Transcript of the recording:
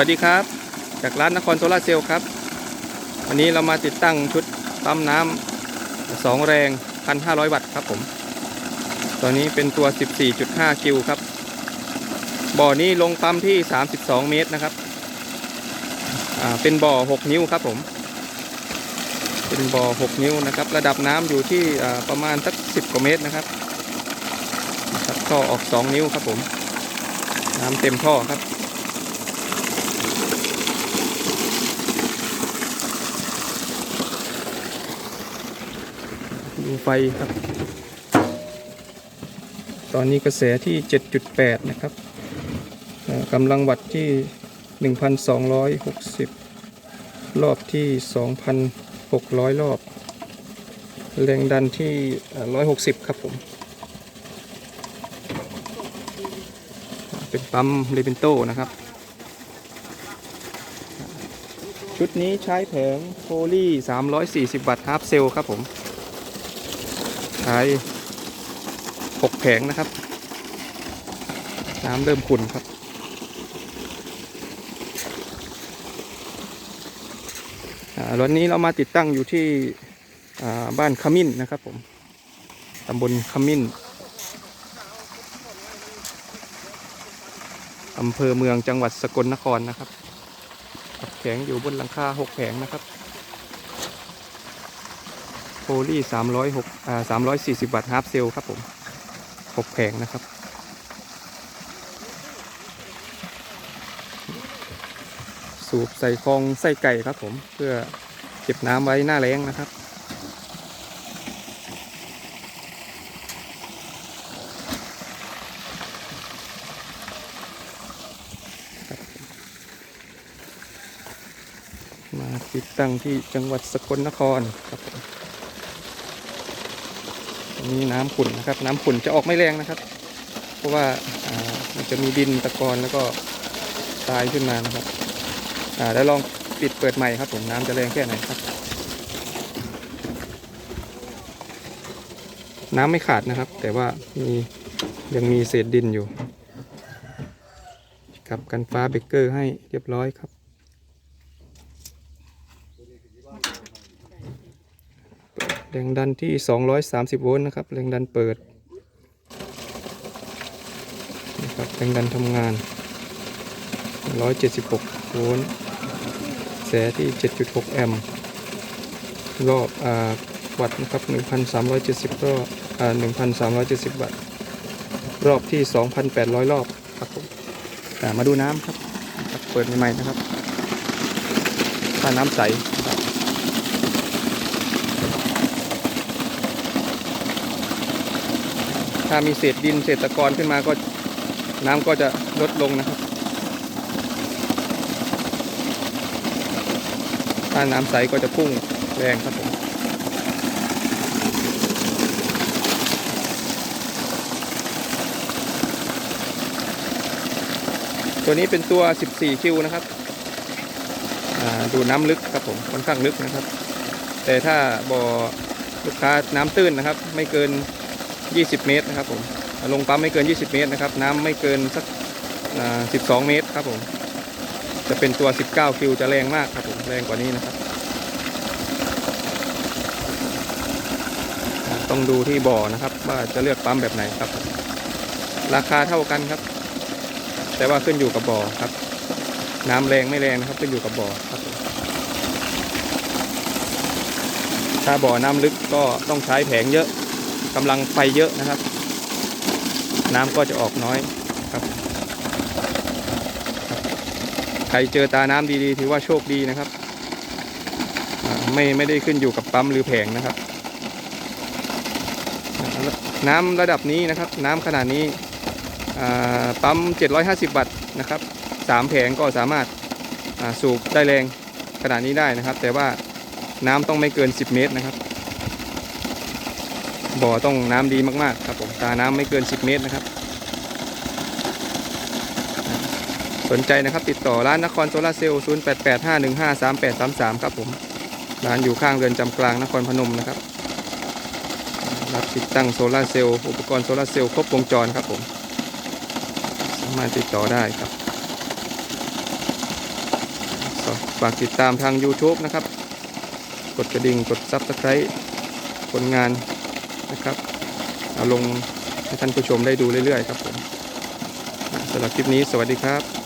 วัสดีครับ จากร้านนครโซลาเซลล์ครับ วันนี้เรามาติดตั้งชุดปั๊มน้ำสองแรง 1,500 วัตต์ครับผมตัวนี้เป็นตัว 14.5 คิวครับ บ่อนี้ลงปั๊มที่ 32 เมตรนะครับ เป็นบ่อ 6 นิ้วครับผม เป็นบ่อ 6 นิ้วนะครับ ระดับน้ำอยู่ที่ประมาณสัก 10 กว่าเมตรนะครับนะครับท่อออก 2 นิ้วครับผม น้ำเต็มท่อครับ ดูไฟครับ ตอนนี้กระแสที่ 7.8 นะครับกำลังวัตต์ที่ 1,260 รอบที่ 2,600 รอบ แรงดันที่เอ่อ160 ครับผม เป็นปั๊มเรเบนโตนะครับ ชุดนี้ใช้แผงโพลี340 วัตต์ฮาร์ปเซลครับผม ใช้6แผงนะครับ น้ำเริ่มขุ่นครับ วันนี้เรามาติดตั้งอยู่ที่บ้านขมิ้นนะครับผมตำบลขมิ้นอำเภอเมืองจังหวัดสกลนครนะครับแผงอยู่บนหลังคา6แผงนะครับ โพลีสามร้อยหกอ่าสามร้อยสี่สิบวัตต์ฮาร์ปเซลครับผมหกแผงนะครับ สูบใส่คลองไส้ไก่ครับผมเพื่อเก็บน้ำไว้หน้าแล้งนะครับมาติดตั้งที่จังหวัดสกลนครครับผม นนี้น้ำขุ่นนะครับ น้ำขุ่นจะออกไม่แรงนะครับ เพราะว่าอ่ามันจะมีดินตะกอนแล้วก็ทรายขึ้นมานะครับอ่าแล้วลองปิดเปิดใหม่ครับผมน้ำจะแรงแค่ไหนครับ น้ำไม่ขาดนะครับ แต่ว่ามียังมีเศษดินอยู่ กับกันฟ้าเบรกเกอร์ให้เรียบร้อยครับ แรงดันที่ 230 โวลต์นะครับแรงดันเปิดนะครับแรงดันทำงาน 176 โวลต์แสที่ 7.6 แอมป์รอบอ่าวัตต์นะครับ 1,370ก็อ่า1,370 วัตต์รอบที่ 2,800 รอบครับผมามาดูน้ำครับนะครับ เปิดใหม่ๆนะครับถ้าน้ำใสนะครับ ถ้ามีเศษดินเศษตะกอนขึ้นมาก็น้ำก็จะลดลงนะครับ ถ้าน้ำใสก็จะพุ่งแรงครับผมตัวนี้เป็นตัว 14 คิวนะครับ ดูน้ำลึกครับผม ค่อนข้างลึกนะครับ แต่ถ้าบ่อลูกค้าน้ำตื้นนะครับ ไม่เกิน 20 เมตรนะครับผมลงปั๊มไม่เกิน 20 เมตรนะครับ น้ำไม่เกินสัก12 เมตรครับผมจะเป็นตัว 19 คิวจะแรงมากครับผมแรงกว่านี้นะครับ ต้องดูที่บ่อนะครับ ว่าจะเลือกปั๊มแบบไหนครับ ราคาเท่ากันครับ แต่ว่าขึ้นอยู่กับบ่อครับ น้ำแรงไม่แรงนะครับ ขึ้นอยู่กับบ่อครับ ถ้าบ่อน้ำลึกก็ต้องใช้แผงเยอะ กำลังไฟเยอะนะครับ น้ำก็จะออกน้อยครับ ใครเจอตาน้ำดีๆ ถือว่าโชคดีนะครับ ไม่ไม่ได้ขึ้นอยู่กับปั๊มหรือแผงนะครับ น้ำระดับนี้นะครับ น้ำขนาดนี้ปั๊ม 750 วัตต์นะครับสามแผงก็สามารถสูบได้แรงขนาดนี้ได้นะครับ แต่ว่าน้ำต้องไม่เกิน 10 เมตรนะครับ บ่อต้องน้ำดีมากๆครับผมตาน้ำไม่เกิน 10 เมตรนะครับ สนใจนะครับติดต่อร้านนครโซลาร์เซลล์0885153833ครับผมร้านอยู่ข้างเรือนจำกลางนครพนมนะครับรับติดตั้งโซลาร์เซลล์อุปกรณ์โซลาร์เซลล์ครบวงจรครับผม สามารถติดต่อได้ครับฝากติดตามทาง YouTube นะครับ กดกระดิ่งกด Subscribe ผลงาน นะครับเอาลงให้ท่านผู้ชมได้ดูเรื่อยๆ ครับผมสำหรับคลิปนี้สวัสดีครับ